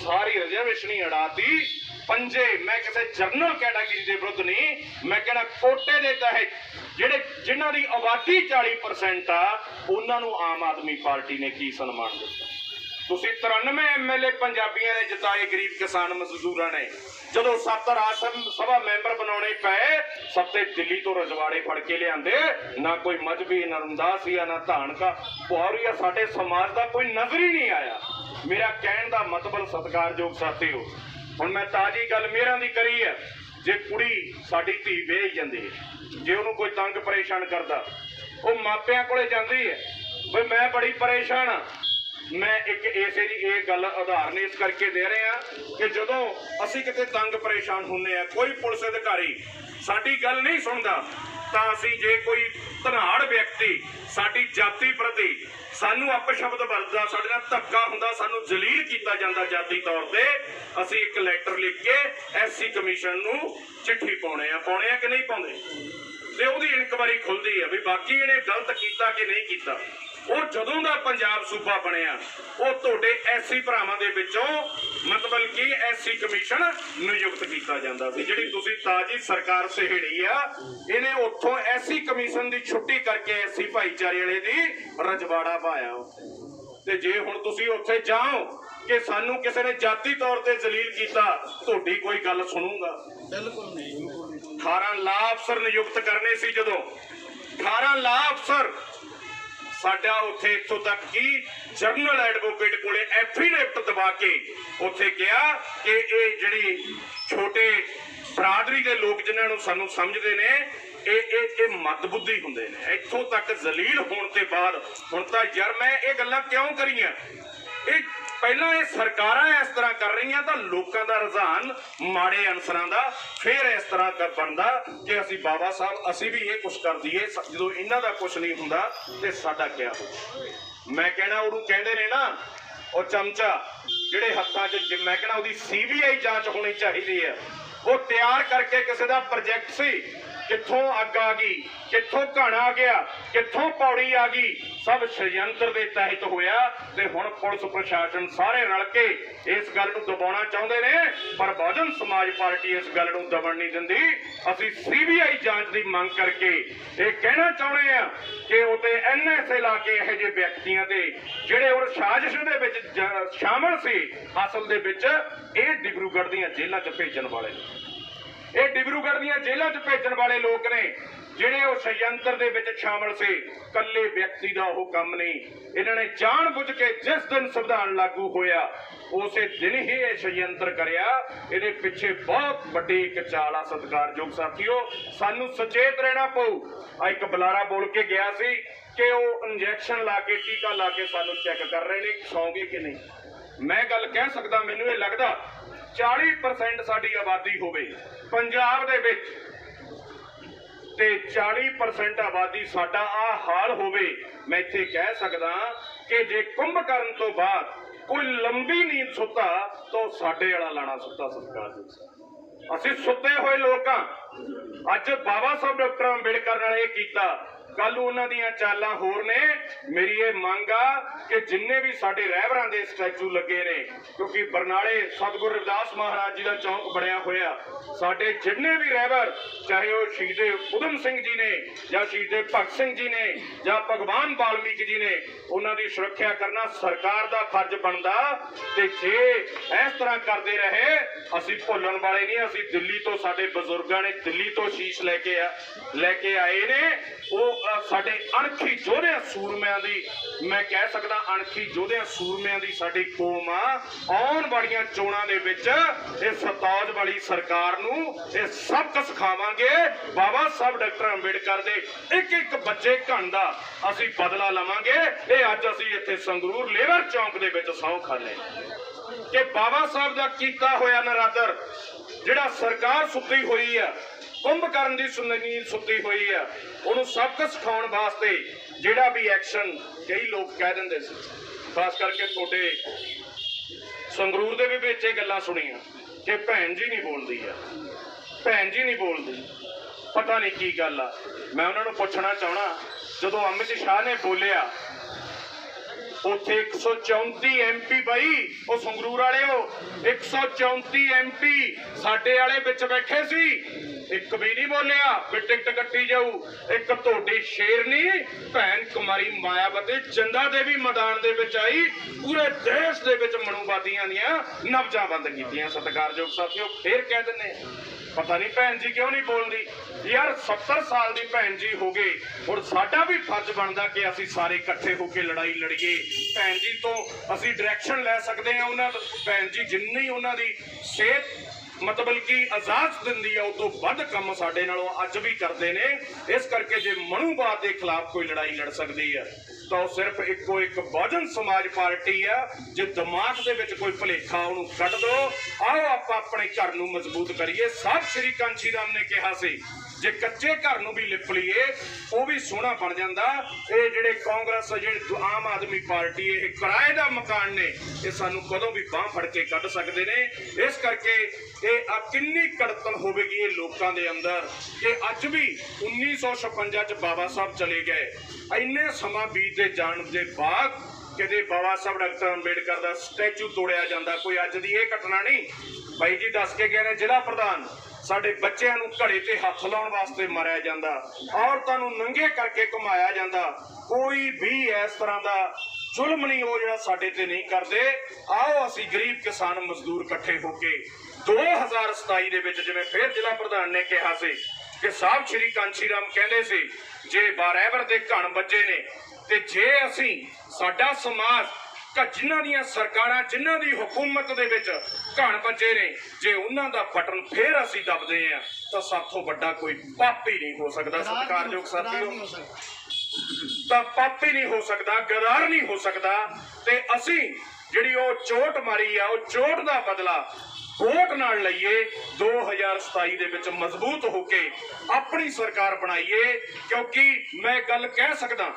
ਸਾਰੀ ਰਿਜ਼ਰਵੇਸ਼ਨ ਅੜਾਤੀ। ਪੰਜੇ, ਮੈਂ ਕਿਸੇ ਜਰਨਲ ਕੈਟਾਗਰੀ ਦੇ ਵਿਰੁੱਧ ਨਹੀਂ, ਮੈਂ ਕਹਿੰਦਾ ਕੋਟੇ ਦੇ ਤਹਿਤ, ਜਿਹੜੇ ਜਿਨ੍ਹਾਂ ਦੀ ਆਬਾਦੀ 40% ਆ, ਉਹਨਾਂ ਨੂੰ ਆਮ ਆਦਮੀ ਪਾਰਟੀ ਨੇ ਕੀ ਸਨਮਾਨ ਦਿੱਤਾ? ਤੁਸੀਂ 93 ਐਮਐਲਏ ਪੰਜਾਬੀਆਂ ਨੇ ਜਿਤਾਏ ਗਰੀਬ ਕਿਸਾਨ ਮਜ਼ਦੂਰਾਂ ਨੇ। ਜਦੋਂ ਸੱਤ ਰਾਜ ਸਭਾ ਮੈਂਬਰ ਬਣਾਉਣੇ ਪਏ, ਸੱਤੇ ਦਿੱਲੀ ਤੋਂ ਰਜਵਾੜੇ ਫੜ ਕੇ ਲਿਆਂਦੇ। ਨਾ ਕੋਈ ਮਜਬੀ, ਨਾ ਰਮਦਾਸੀਆ ਨਾ ਧਾਨਕਾ। ਪੌਰੀਆ ਸਾਡੇ ਸਮਾਜ ਦਾ ਕੋਈ ਨਜ਼ਰ ਹੀ ਨਹੀਂ ਆਇਆ। ਮੇਰਾ ਕਹਿਣ ਦਾ ਮਤਲਬ ਸਤਿਕਾਰਯੋਗ ਸਾਥੀਓ, ਹੁਣ ਮੈਂ ਤਾਜੀ ਗੱਲ ਮੇਰਾਂ ਦੀ ਕਰੀ ਹੈ। ਜੇ ਕੁੜੀ ਸਾਡੀ ਧੀ ਵੇਹੀ ਜਾਂਦੀ ਹੈ, ਜੇ ਉਹਨੂੰ ਕੋਈ ਤੰਗ ਪਰੇਸ਼ਾਨ ਕਰਦਾ, ਉਹ ਮਾਪਿਆਂ ਕੋਲੇ ਜਾਂਦੀ ਹੈ। ਬਈ ਮੈਂ ਬੜੀ ਪਰੇਸ਼ਾਨ ਆ ਮੈਂ ਇੱਕ ਇਸੇ ਦੀ ਇਹ ਗੱਲ ਉਦਾਹਰਨ ਇਸ ਕਰਕੇ ਦੇ ਰਹੇ ਆ ਕਿ ਜਦੋਂ ਅਸੀਂ ਕਿਤੇ ਤੰਗ ਪਰੇਸ਼ਾਨ ਹੁੰਨੇ ਆ ਕੋਈ ਪੁਲਿਸ ਅਧਿਕਾਰੀ ਸਾਡੀ ਗੱਲ ਨਹੀਂ ਸੁਣਦਾ, ਤਾਂ ਅਸੀਂ ਜੇ ਕੋਈ ਧਨਾੜ ਵਿਅਕਤੀ ਸਾਡੀ ਜਾਤੀ ਪ੍ਰਤੀ ਸਾਨੂੰ ਅਪਸ਼ਬਦ ਵਰਤਦਾ, ਸਾਡੇ ਨਾਲ ਧੱਕਾ ਹੁੰਦਾ, ਸਾਨੂੰ ਜਲੀਲ ਕੀਤਾ ਜਾਂਦਾ ਜਾਤੀ ਤੌਰ ਤੇ, ਅਸੀਂ ਇੱਕ ਲੈਟਰ ਲਿਖ ਕੇ ਐਸਸੀ ਕਮਿਸ਼ਨ ਨੂੰ ਚਿੱਠੀ ਪਾਉਣੇ ਆ ਪਾਉਣੇ ਆ ਕਿ ਨਹੀਂ ਪਾਉਂਦੇ? ਤੇ ਉਹਦੀ ਇਨਕੁਆਰੀ ਖੁੱਲਦੀ ਹੈ ਵੀ ਬਾਕੀ ਇਹਨੇ ਗਲਤ ਕੀਤਾ ਕਿ ਨਹੀਂ ਕੀਤਾ। ਉਹ ਜਦੋਂ ਦਾ ਪੰਜਾਬ ਸੂਬਾ ਬਣਿਆ ਉਹ ਤੁਹਾਡੇ ਐਸਸੀ ਭਰਾਵਾਂ ਦੇ ਵਿੱਚੋਂ ਮਤਲਬ ਕਿ ਐਸਸੀ ਕਮਿਸ਼ਨ ਨਿਯੁਕਤ ਕੀਤਾ ਜਾਂਦਾ ਸੀ। ਜਿਹੜੀ ਤੁਸੀਂ ਤਾਜੀ ਸਰਕਾਰ ਸਹਿੜੀ ਆ ਇਹਨੇ ਉੱਥੋਂ ਐਸਸੀ ਕਮਿਸ਼ਨ ਦੀ ਛੁੱਟੀ ਕਰਕੇ ਐਸਸੀ ਭਾਈਚਾਰੇ ਵਾਲੇ ਦੀ ਰਜਵਾੜਾ ਪਾਇਆ। ਤੇ ਜੇ ਹੁਣ ਤੁਸੀਂ ਉੱਥੇ ਜਾਓ ਕਿ ਸਾਨੂੰ ਕਿਸੇ ਨੇ ਜਾਤੀ ਤੌਰ ਤੇ ਜ਼ਲੀਲ ਕੀਤਾ ਤੁਹਾਡੀ ਕੋਈ ਗੱਲ ਸੁਣੂਗਾ। 18 ਲਾ ਅਫਸਰ ਨਿਯੁਕਤ ਕਰਨੇ ਸੀ ਜਦੋਂ। 18 ਲਾ ਅਫਸਰ ਸਾਡਾ ਉੱਥੇ ਇੱਥੋਂ ਤੱਕ ਕਿ ਜਰਨਲ ਐਡਵੋਕੇਟ ਕੋਲੇ ਐਫੀਡੇਵਿਟ ਦਬਾ ਕੇ ਉੱਥੇ ਕਿਹਾ ਕਿ ਇਹ ਜਿਹੜੀ ਛੋਟੇ ਬਰਾਦਰੀ ਦੇ ਲੋਕ ਜਿਨ੍ਹਾਂ ਨੂੰ ਸਾਨੂੰ ਸਮਝਦੇ ਨੇ, ਇਹ ਇਹ ਇਹ ਮਤਬੁੱਧੀ ਹੁੰਦੇ ਨੇ। ਇੱਥੋਂ ਤੱਕ ਜ਼ਲੀਲ ਹੋਣ ਤੇ ਬਾਅਦ ਹੁਣ ਤਾਂ ਯਾਰ ਮੈਂ ਇਹ ਗੱਲਾਂ ਕਿਉਂ ਕਰੀਆਂ? ਇਹ ਪਹਿਲਾਂ ਇਹ ਸਰਕਾਰਾਂ ਇਸ ਤਰ੍ਹਾਂ ਕਰ ਰਹੀਆਂ ਤਾਂ ਲੋਕਾਂ ਦਾ ਰੁਝਾਨ ਮਾੜੇ ਅਨਸਰਾਂ ਦਾ, ਫੇਰ ਇਸ ਤਰ੍ਹਾਂ ਕਰ ਬਣਦਾ ਕਿ ਅਸੀਂ ਬਾਬਾ ਸਾਹਿਬ, ਅਸੀਂ ਵੀ ਇਹ ਕੁਝ ਕਰ ਦਈਏ ਜਦੋਂ ਇਹਨਾਂ ਦਾ ਕੁਝ ਨਹੀਂ ਹੁੰਦਾ ਤੇ ਸਾਡਾ ਕੀ ਹੋਊ? ਮੈਂ ਕਹਿਣਾ ਉਹਨੂੰ ਕਹਿੰਦੇ ਨੇ ਨਾ, ਉਹ ਚਮਚਾ ਜਿਹੜੇ ਹੱਥਾਂ 'ਚ ਮੈਂ ਕਹਿਣਾ ਉਹਦੀ ਸੀਬੀਆਈ ਜਾਂਚ ਹੋਣੀ ਚਾਹੀਦੀ ਹੈ। ਉਹ ਤਿਆਰ ਕਰਕੇ ਕਿਸੇ ਦਾ ਪ੍ਰੋਜੈਕਟ ਸੀ। ਕਿੱਥੋਂ ਅੱਗ ਆ ਗਈ? ਕਿੱਥੋਂ ਘਣ ਆ ਗਿਆ? ਕਿੱਥੋਂ ਪੌੜੀ ਆ ਗਈ? ਸਭ ਸ਼ਯੰਤਰ ਦੇ ਤਹਿਤ ਹੋਇਆ ਤੇ ਹੁਣ ਪੁਲਿਸ ਪ੍ਰਸ਼ਾਸਨ ਸਾਰੇ ਰਲ ਕੇ ਇਸ ਗੱਲ ਨੂੰ ਦਬਾਉਣਾ ਚਾਹੁੰਦੇ ਨੇ, ਪਰ ਬਹੁਜਨ ਸਮਾਜ ਪਾਰਟੀ ਇਸ ਗੱਲ ਨੂੰ ਦਬਣ ਨਹੀਂ ਦਿੰਦੀ। ਅਸੀਂ ਸੀਬੀਆਈ ਜਾਂਚ ਦੀ ਮੰਗ ਕਰਕੇ ਇਹ ਕਹਿਣਾ ਚਾਹੁੰਦੇ ਆ ਕਿ ਉਤੇ ਐਨਐਸਏ ਲਾ ਕੇ ਇਹੋ ਜਿਹੇ ਵਿਅਕਤੀਆਂ ਤੇ ਜਿਹੜੇ ਉਹ ਸਾਜ਼ਿਸ਼ ਦੇ ਵਿੱਚ ਜ- ਸ਼ਾਮਲ ਸੀ ਅਸਲ ਦੇ ਵਿੱਚ ਇਹ ਡਿਬਰੂਗੜ੍ਹ ਦੀਆਂ ਜੇਲ੍ਹਾਂ 'ਚ ਭੇਜਣ ਵਾਲੇ ਨੇ। ਇਹ ਡਿਬਰੂਗੜ੍ਹ ਦੀਆਂ ਜੇਲ੍ਹਾਂ 'ਚ ਭੇਜਣ ਵਾਲੇ ਲੋਕ ਨੇ, ਜਿਹੜੇ ਉਹ ਸ਼ਯੰਤਰ ਦੇ ਵਿੱਚ ਸ਼ਾਮਲ ਸੀ। ਕੱਲੇ ਵਿਅਕਤੀ ਦਾ ਉਹ ਕੰਮ ਨਹੀਂ। ਇਹਨਾਂ ਨੇ ਜਾਣ ਬੁੱਝ ਕੇ ਜਿਸ ਦਿਨ ਸੰਵਿਧਾਨ ਲਾਗੂ ਹੋਇਆ, ਉਸੇ ਦਿਨ ਹੀ ਇਹ ਸ਼ਯੰਤਰ ਕਰਿਆ। ਇਹਦੇ ਪਿੱਛੇ ਬਹੁਤ ਵੱਡੀ ਇੱਕ ਚਾਲ ਆ ਸਤਿਕਾਰਯੋਗ ਸਾਥੀਓ, ਸਾਨੂੰ ਸੁਚੇਤ ਰਹਿਣਾ ਪਊ। ਆ ਇੱਕ ਬੁਲਾਰਾ ਬੋਲ ਕੇ ਗਿਆ ਸੀ ਕਿ ਉਹ ਇੰਜੈਕਸ਼ਨ ਲਾ ਕੇ, ਟੀਕਾ ਲਾ ਕੇ ਸਾਨੂੰ ਚੈੱਕ ਕਰ ਰਹੇ ਨੇ। ਸੌਂਗੇ ਕਿ ਨਹੀਂ? ਮੈਂ ਗੱਲ ਕਹਿ ਸਕਦਾ, ਮੈਨੂੰ ਇਹ ਲੱਗਦਾ 40% ਸਾਡੀ ਆਬਾਦੀ ਹੋਵੇ, ਪੰਜਾਬ ਦੇ ਵਿੱਚ ਤੇ 40% ਆਬਾਦੀ ਸਾਡਾ ਆ ਹਾਲ ਹੋਵੇ, ਮੈਂ ਇੱਥੇ ਕਹਿ ਸਕਦਾ ਕਿ ਜੇ ਕੁੰਭ ਕਰਨ ਤੋਂ ਬਾਅਦ ਕੋਈ ਲੰਬੀ ਨੀਂਦ ਸੁੱਤਾ, ਤਾਂ ਉਹ ਸਾਡੇ ਵਾਲਾ ਲਾਣਾ ਸੁੱਤਾ ਸਤਿਕਾਰ ਦੇ ਅਸੀਂ ਸੁੱਤੇ ਹੋਏ ਲੋਕਾਂ, ਅੱਜ ਬਾਬਾ ਸਾਹਿਬ ਡਾਕਟਰ ਅੰਬੇਡਕਰ ਨੇ ਇਹ ਕੀਤਾ ਕੱਲ ਉਹਨਾਂ ਦੀਆਂ ਚਾਲਾਂ ਹੋਰ ਨੇ। ਮੇਰੀ ਇਹ ਮੰਗ ਆ ਕਿ ਜਿੰਨੇ ਵੀ ਸਾਡੇ ਰਹਿਬਰਾਂ ਦੇ ਸਟੈਚੂ ਲੱਗੇ ਨੇ, ਕਿਉਂਕਿ ਬਰਨਾਲੇ ਸਤਿਗੁਰੂ ਰਵਿਦਾਸ ਮਹਾਰਾਜ ਜੀ ਦਾ ਚੌਂਕ ਬਣਿਆ ਹੋਇਆ, ਸਾਡੇ ਜਿੰਨੇ ਵੀ ਰਹਿਬਰ, ਚਾਹੇ ਉਹ ਸ਼ਹੀਦ ਉਦਮ ਸਿੰਘ ਜੀ ਨੇ, ਜਾਂ ਸ਼ਹੀਦ ਭਗਤ ਸਿੰਘ ਜੀ ਨੇ, ਜਾਂ ਭਗਵਾਨ ਵਾਲਮੀਕ ਜੀ ਨੇ, ਉਹਨਾਂ ਦੀ ਸੁਰੱਖਿਆ ਕਰਨਾ ਸਰਕਾਰ ਦਾ ਫਰਜ਼ ਬਣਦਾ ਤੇ ਜੇ ਇਸ ਤਰ੍ਹਾਂ ਕਰਦੇ ਰਹੇ, ਅਸੀਂ ਭੁੱਲਣ ਵਾਲੇ ਨਹੀਂ, ਅਸੀਂ ਦਿੱਲੀ ਤੋਂ ਸਾਡੇ ਬਜ਼ੁਰਗਾਂ ਨੇ ਦਿੱਲੀ ਤੋਂ ਸ਼ੀਸ਼ ਲੈ ਕੇ ਆ, ਲੈ ਕੇ ਆਏ ਨੇ, ਉਹ ਸਾਡੇ ਅਣਖੀ ਯੋਧਿਆਂ ਸੂਰਮਿਆਂ ਦੀ, ਮੈਂ ਕਹਿ ਸਕਦਾ ਅਣਖੀ ਯੋਧਿਆਂ ਸੂਰਮਿਆਂ ਦੀ ਸਾਡੀ ਕੌਮ ਆ, ਆਉਣ ਵਾਲੀਆਂ ਚੋਣਾਂ ਦੇ ਵਿੱਚ ਇਹ ਸਤੌਜ ਵਾਲੀ ਸਰਕਾਰ ਨੂੰ ਇਹ ਸਬਕ ਸਿਖਾਵਾਂਗੇ। ਬਾਬਾ ਸਾਹਿਬ ਡਾਕਟਰ ਅੰਬੇਡਕਰ ਦੇ ਇੱਕ ਇੱਕ ਬੱਚੇ ਘਣ ਦਾ ਅਸੀਂ ਬਦਲਾ ਲਵਾਂਗੇ। ਇਹ ਅੱਜ ਅਸੀਂ ਇੱਥੇ ਸੰਗਰੂਰ ਲੇਬਰ ਚੌਂਕ ਦੇ ਵਿੱਚ ਸਹੁੰ ਖਾਣੇ ਕਿ ਬਾਬਾ ਸਾਹਿਬ ਦਾ ਕੀਤਾ ਹੋਇਆ ਨਰਾਦਰ, ਜਿਹੜਾ ਸਰਕਾਰ ਸੁੱਤੀ ਹੋਈ ਆ ਕੁੰਭਕਰਨ ਦੀ ਸੁਨਨੀ ਸੁੱਤੀ ਹੋਈ ਆ। ਉਹਨੂੰ ਸਬਕ ਸਿਖਾਉਣ ਵਾਸਤੇ ਜਿਹੜਾ ਵੀ ਐਕਸ਼ਨ ਕਈ ਲੋਕ ਕਹਿ ਦਿੰਦੇ ਸੀ। ਖਾਸ ਕਰਕੇ ਤੁਹਾਡੇ ਸੰਗਰੂਰ ਦੇ ਵੀ ਵਿੱਚ ਇਹ ਗੱਲਾਂ ਸੁਣੀਆਂ ਕਿ ਭੈਣ ਜੀ ਨਹੀਂ ਬੋਲਦੀ ਆ। ਭੈਣ ਜੀ ਨਹੀਂ ਬੋਲਦੀ। ਪਤਾ ਨਹੀਂ ਕੀ ਗੱਲ ਆ। ਮੈਂ ਉਹਨਾਂ ਨੂੰ ਪੁੱਛਣਾ ਚਾਹਣਾ, ਜਦੋਂ ਅਮਿਤ ਸ਼ਾਹ ਨੇ ਬੋਲਿਆ, ਉੱਥੇ 134 ਐਮਪੀ ਬਾਈ, ਉਹ ਸੰਗਰੂਰ ਵਾਲਿਓ 134 ਐਮਪੀ ਸਾਡੇ ਵਾਲੇ ਵਿੱਚ ਬੈਠੇ ਸੀ। ਇੱਕ ਵੀ ਨਹੀਂ ਬੋਲਿਆ, ਵੀ ਟਿਕਟ ਕੱਟੀ ਜਾਊ। ਇੱਕ ਤੁਹਾਡੀ ਸ਼ੇਰਨੀ ਭੈਣ ਕੁਮਾਰੀ ਮਾਇਆਵਤੀ ਚੰਦਾ ਦੇਵੀ ਮੈਦਾਨ ਦੇ ਵਿੱਚ ਆਈ, ਪੂਰੇ ਦੇਸ਼ ਦੇ ਵਿੱਚ ਮਨੂਵਾਦੀਆਂ ਦੀਆਂ ਨਬਜਾਂ ਬੰਦ ਕੀਤੀਆਂ। ਸਤਿਕਾਰਯੋਗ ਸਾਥੀਓ, ਫੇਰ ਕਹਿ ਦਿੰਨੇ ਪਤਾ ਨਹੀਂ ਭੈਣ ਜੀ ਕਿਉਂ ਨਹੀਂ ਬੋਲਦੀ। ਯਾਰ 70 ਸਾਲ ਦੀ ਭੈਣ ਜੀ ਹੋ ਗਏ, ਹੁਣ ਸਾਡਾ ਵੀ ਫਰਜ਼ ਬਣਦਾ ਕਿ ਅਸੀਂ ਸਾਰੇ ਇਕੱਠੇ ਹੋ ਕੇ ਲੜਾਈ ਲੜੀਏ। ਭੈਣ ਜੀ ਤੋਂ ਅਸੀਂ ਡਾਇਰੈਕਸ਼ਨ ਲੈ ਸਕਦੇ ਹਾਂ ਉਹਨਾਂ ਤੋਂ। ਭੈਣ ਜੀ, ਜਿੰਨੀ ਉਹਨਾਂ ਦੀ ਸਿਹਤ ਮਤਲਬ ਕਿ ਆਜ਼ਾਦ ਦਿੰਦੀ ਆ ਉਹ ਵੱਧ ਕੰਮ ਸਾਡੇ ਨਾਲੋਂ ਅੱਜ ਵੀ ਕਰਦੇ ਨੇ। ਇਸ ਕਰਕੇ ਜੇ ਮਨੂਵਾਦ ਦੇ ਖਿਲਾਫ ਕੋਈ ਲੜਾਈ ਲੜ ਸਕਦੀ ਆ, ਤਾਂ ਉਹ ਸਿਰਫ ਇੱਕੋ ਇੱਕ ਬਹੁਜਨ ਸਮਾਜ ਪਾਰਟੀ ਆ, ਜੇ ਦਿਮਾਗ ਦੇ ਵਿੱਚ ਕੋਈ ਭੁਲੇਖਾ ਉਹਨੂੰ ਕੱਢ ਦੋ, ਆਓ ਆਪਾਂ ਆਪਣੇ ਘਰ ਨੂੰ ਮਜ਼ਬੂਤ ਕਰੀਏ। ਸਾਹਿਬ ਸ਼੍ਰੀ ਕਾਂਚੀ ਰਾਮ ਨੇ ਕਿਹਾ ਸੀ। ਜੇ ਕੱਚੇ ਘਰ ਨੂੰ ਵੀ ਲਿਪ ਲਈਏ, ਉਹ ਵੀ ਸੋਹਣਾ ਬਣ ਜਾਂਦਾ। ਇਹ ਜਿਹੜੇ ਕਾਂਗਰਸ ਜਿਹੜੇ ਆਮ ਆਦਮੀ ਪਾਰਟੀ ਇਹ ਕਿਰਾਏ ਦਾ ਮਕਾਨ ਨੇ, ਇਹ ਸਾਨੂੰ ਕਦੋਂ ਵੀ ਬਾਹ ਫੜ ਕੇ ਕੱਢ ਸਕਦੇ ਨੇ। ਇਸ ਕਰਕੇ ਇਹ ਆ ਕਿੰਨੀ ਕੜਤਨ ਹੋਵੇਗੀ ਇਹ ਲੋਕਾਂ ਦੇ ਅੰਦਰ ਕਿ ਅੱਜ ਵੀ 1956 ਚ ਬਾਬਾ ਸਾਹਿਬ ਚਲੇ ਗਏ। ਇੰਨੇ ਸਮਾਂ ਬੀਤਦੇ ਜਾਣ ਦੇ ਬਾਅਦ ਕਦੇ ਬਾਬਾ ਸਾਹਿਬ ਡਾਕਟਰ ਅੰਬੇਡਕਰ ਦਾ ਸਟੈਚੂ ਤੋੜਿਆ ਜਾਂਦਾ, ਕੋਈ ਅੱਜ ਦੀ ਇਹ ਘਟਨਾ ਨਹੀਂ। ਬਾਈ ਜੀ ਦੱਸ ਕੇ ਗਏ ਨੇ, ਜ਼ਿਲ੍ਹਾ ਪ੍ਰਧਾਨ ਸਾਡੇ ਬੱਚਿਆਂ ਨੂੰ ਘੜੇ ਤੇ ਹੱਥ ਲਾਉਣ ਵਾਸਤੇ ਮਾਰਿਆ ਜਾਂਦਾ, ਔਰਤਾਂ ਨੂੰ ਨੰਗੇ ਕਰਕੇ ਘੁਮਾਇਆ ਜਾਂਦਾ, ਕੋਈ ਵੀ ਇਸ ਤਰ੍ਹਾਂ ਦਾ ਜ਼ੁਲਮ ਨਹੀਂ, ਉਹ ਜਿਹੜਾ ਸਾਡੇ ਤੇ ਨਹੀਂ ਕਰਦੇ। ਆਓ ਅਸੀਂ ਗਰੀਬ ਕਿਸਾਨ ਮਜ਼ਦੂਰ ਇਕੱਠੇ ਹੋ ਕੇ 2027 ਦੇ ਵਿੱਚ ਜਿਵੇਂ ਫਿਰ ਜ਼ਿਲ੍ਹਾ ਪ੍ਰਧਾਨ ਨੇ ਕਿਹਾ ਸੀ ਕਿ ਸਾਹਿਬ ਸ਼੍ਰੀ ਕਾਂਚੀ ਰਾਮ ਕਹਿੰਦੇ ਸੀ, ਜੇ ਬਾਰੈਵਰ ਦੇ ਘਣ ਬੱਜੇ ਨੇ, ਤੇ ਜੇ ਅਸੀਂ ਸਾਡਾ ਸਮਾਜ ਕਿ ਜਿਨ੍ਹਾਂ ਦੀਆਂ ਸਰਕਾਰਾਂ ਜਿਨ੍ਹਾਂ ਦੀ ਹਕੂਮਤ ਦੇ ਵਿੱਚ ਘਣ ਬੱਚੇ ਨੇ ਜੇ ਉਹਨਾਂ ਦਾ ਬਟਨ ਫੇਰ ਅਸੀਂ ਦਬਦੇ ਆ ਤਾਂ ਸਾਥੋਂ ਵੱਡਾ ਕੋਈ ਪਾਪ ਹੀ ਨਹੀਂ ਹੋ ਸਕਦਾ ਸਤਿਕਾਰਯੋਗ ਸਾਥੀਓ। ਤਾਂ ਪਾਪ ਹੀ ਨਹੀਂ ਹੋ ਸਕਦਾ ਗਰਾਰ ਨਹੀਂ ਹੋ ਸਕਦਾ ਤੇ ਅਸੀਂ ਜਿਹੜੀ ਉਹ ਚੋਟ ਮਾਰੀ ਆ ਉਹ ਚੋਟ ਦਾ ਬਦਲਾ ਵੋਟ ਨਾਲ ਲਈਏ 2027 ਦੇ ਵਿੱਚ ਮਜ਼ਬੂਤ ਹੋ ਕੇ ਆਪਣੀ ਸਰਕਾਰ ਬਣਾਈਏ ਕਿਉਂਕਿ ਮੈਂ ਗੱਲ ਕਹਿ ਸਕਦਾ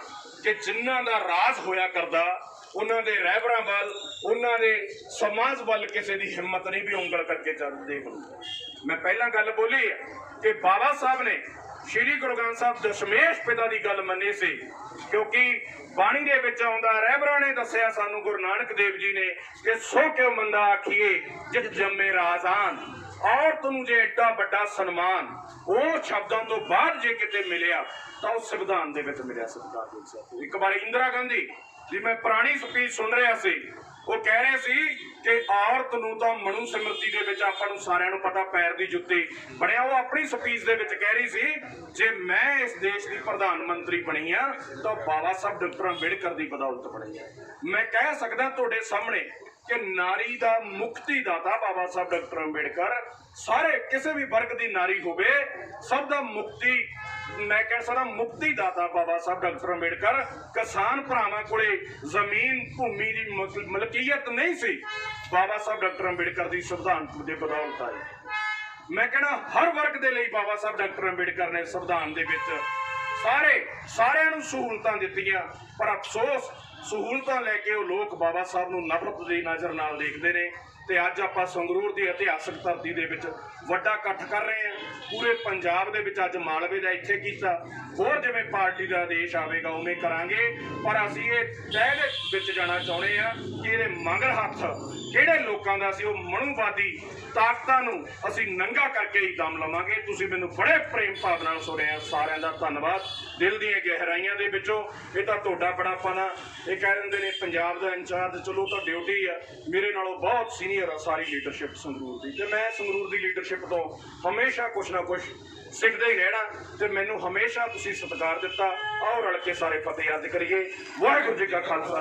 ਕਿ ਜਿਨ੍ਹਾਂ ਦਾ ਰਾਜ ਹੋਇਆ ਕਰਦਾ ਉਹਨਾਂ ਦੇ ਰਹਿਬਰਾਂ ਵੱਲ, ਉਹਨਾਂ ਦੇ ਸਮਾਜ ਵੱਲ ਕਿਸੇ ਦੀ ਹਿੰਮਤ ਨਹੀਂ ਵੀ ਉਂਗਲ ਕਰਕੇ ਚੱਲ ਦੇਖ ਲਓ। ਮੈਂ ਪਹਿਲਾਂ ਗੱਲ ਬੋਲੀ ਕਿ ਬਾਬਾ ਸਾਹਿਬ ਨੇ ਸ਼੍ਰੀ ਗੁਰੂ ਗ੍ਰੰਥ ਸਾਹਿਬ ਦਸ਼ਮੇਸ਼ ਪਿਤਾ ਦੀ ਗੱਲ ਮੰਨੀ ਸੀ, ਕਿਉਂਕਿ ਬਾਣੀ ਦੇ ਵਿੱਚ ਆਉਂਦਾ, ਰਹਿਬਰਾਂ ਨੇ ਦੱਸਿਆ ਸਾਨੂੰ ਗੁਰੂ ਨਾਨਕ ਦੇਵ ਜੀ ਨੇ ਕਿ ਸੋ ਕਿਉ ਮੰਦਾ ਆਖੀਏ, ਜਿਤ ਜੰਮੇ ਰਾਜ਼ਾਨ ਔਰਤ ਨੂੰ ਜੇ ਏਡਾ ਵੱਡਾ ਸਨਮਾਨ, ਉਹ ਸ਼ਬਦਾਂ ਤੋਂ ਬਾਅਦ ਜੇ ਕਿਤੇ ਮਿਲਿਆ, ਤਾਂ ਉਹ ਸੰਵਿਧਾਨ ਦੇ ਵਿੱਚ ਮਿਲਿਆ ਸਰਕਾਰ ਦੇ ਇੱਕ ਵਾਰ ਇੰਦਰਾ ਗਾਂਧੀ ਦੀ ਮੈਂ ਪੁਰਾਣੀ ਸਪੀਚ ਸੁਣ ਰਿਹਾ ਸੀ। ਉਹ ਕਹਿ ਰਹੇ ਸੀ ਕਿ ਔਰਤ ਨੂੰ ਤਾਂ ਮਨੂ ਸਿਮਰਤੀ ਦੇ ਵਿੱਚ ਆਪਾਂ ਨੂੰ ਸਾਰਿਆਂ ਨੂੰ ਪਤਾ ਪੈਰ ਦੀ ਜੁੱਤੀ ਬਣਿਆ। ਉਹ ਆਪਣੀ ਸਪੀਚ ਦੇ ਵਿੱਚ ਕਹਿ ਰਹੀ ਸੀ, ਜੇ ਮੈਂ ਇਸ ਦੇਸ਼ ਦੀ ਪ੍ਰਧਾਨ ਮੰਤਰੀ ਬਣੀ ਆ, ਤਾਂ ਬਾਬਾ ਸਾਹਿਬ ਡਾਕਟਰ ਅੰਬੇਡਕਰ ਦੀ ਬਦੌਲਤ ਬਣੀ ਆ। ਮੈਂ ਕਹਿ ਸਕਦਾ ਤੁਹਾਡੇ ਸਾਹਮਣੇ ਕਿ ਨਾਰੀ ਦਾ ਮੁਕਤੀ ਦਾਤਾ ਬਾਬਾ ਸਾਹਿਬ ਡਾਕਟਰ ਅੰਬੇਡਕਰ, ਸਾਰੇ ਕਿਸੇ ਵੀ ਵਰਗ ਦੀ ਨਾਰੀ ਹੋਵੇ, ਸਭ ਦਾ ਮੁਕਤੀ ਮੈਂ ਕਹਿ ਸਕਦਾ ਮੁਕਤੀ ਦਾਤਾ ਬਾਬਾ ਸਾਹਿਬ ਡਾਕਟਰ ਅੰਬੇਡਕਰ, ਕਿਸਾਨ ਭਰਾਵਾਂ ਕੋਲੇ ਜ਼ਮੀਨ, ਭੂਮੀ ਦੀ ਮਲ- ਮਲਕੀਅਤ ਨਹੀਂ ਸੀ। ਬਾਬਾ ਸਾਹਿਬ ਡਾਕਟਰ ਅੰਬੇਡਕਰ ਦੀ ਸੰਵਿਧਾਨ ਦੇ ਬਦੌਲਤ ਆਈ ਮੈਂ ਕਹਿਣਾ ਹਰ ਵਰਗ ਦੇ ਲਈ ਬਾਬਾ ਸਾਹਿਬ ਡਾਕਟਰ ਅੰਬੇਡਕਰ ਨੇ ਸੰਵਿਧਾਨ ਦੇ ਵਿੱਚ ਸਾਰੇ, ਸਾਰਿਆਂ ਨੂੰ ਸਹੂਲਤਾਂ ਦਿੱਤੀਆਂ। ਪਰ ਅਫਸੋਸ, ਸਹੂਲਤਾਂ ਲੈ ਕੇ ਉਹ ਲੋਕ ਬਾਬਾ ਸਾਹਿਬ ਨੂੰ ਨਫ਼ਰਤ ਦੀ ਨਜ਼ਰ ਨਾਲ ਦੇਖਦੇ ਨੇ। ਤੇ ਅੱਜ ਆਪਾਂ ਸੰਗਰੂਰ ਦੀ ਇਤਿਹਾਸਕ ਧਰਤੀ ਦੇ ਵਿੱਚ ਵੱਡਾ ਇਕੱਠ ਕਰ ਰਹੇ ਹਾਂ। ਪੂਰੇ ਪੰਜਾਬ ਦੇ ਵਿੱਚ ਅੱਜ ਮਾਲਵੇ ਦਾ ਇੱਥੇ ਕੀਤਾ। ਹੋਰ ਜਿਵੇਂ ਪਾਰਟੀ ਦਾ ਆਦੇਸ਼ ਆਵੇਗਾ, ਉਵੇਂ ਕਰਾਂਗੇ। ਪਰ ਅਸੀਂ ਇਹ ਤੈਅ ਦੇ ਵਿੱਚ ਜਾਣਾ ਚਾਹੁੰਦੇ ਆ ਕਿ ਇਹਦੇ ਮਗਰ ਹੱਥ ਕਿਹੜੇ ਲੋਕਾਂ ਦਾ ਸੀ, ਉਹ ਮਨੁਵਾਦੀ ਤਾਕਤਾਂ ਨੂੰ ਅਸੀਂ ਨੰਗਾ ਕਰਕੇ ਹੀ ਦਮ ਲਵਾਂਗੇ। ਤੁਸੀਂ ਮੈਨੂੰ ਬੜੇ ਪ੍ਰੇਮ ਭਾਵ ਨਾਲ ਸੁਣਿਆ ਸਾਰਿਆਂ ਦਾ ਧੰਨਵਾਦ। ਦਿਲ ਦੀਆਂ ਗਹਿਰਾਈਆਂ ਦੇ ਵਿੱਚੋਂ ਇਹ ਤਾਂ ਤੁਹਾਡਾ ਬੜਾਪਨ ਆ ਇਹ ਕਹਿ ਦਿੰਦੇ ਨੇ, ਪੰਜਾਬ ਦਾ ਇੰਚਾਰਜ, ਚਲੋ ਤਾਂ ਡਿਊਟੀ ਆ। ਮੇਰੇ ਨਾਲੋਂ ਬਹੁਤ ਸੀਨੀਅਰ ਆ ਸਾਰੀ ਲੀਡਰਸ਼ਿਪ ਸੰਗਰੂਰ ਦੀ। ਤੇ ਮੈਂ ਸੰਗਰੂਰ ਦੀ ਲੀਡਰਸ਼ਿਪ ਤੋਂ ਹਮੇਸ਼ਾ ਕੁਛ ਨਾ ਕੁਛ ਸਿੱਖਦੇ ਹੀ ਰਹਿਣਾ ਤੇ ਮੈਨੂੰ ਹਮੇਸ਼ਾ ਤੁਸੀਂ ਸਤਿਕਾਰ ਦਿੱਤਾ। ਆਓ ਰਲ ਕੇ ਸਾਰੇ ਫਤਿਹ ਯਾਦ ਕਰੀਏ। ਵਾਹਿਗੁਰੂ ਜੀ ਕਾ ਖਾਲਸਾ,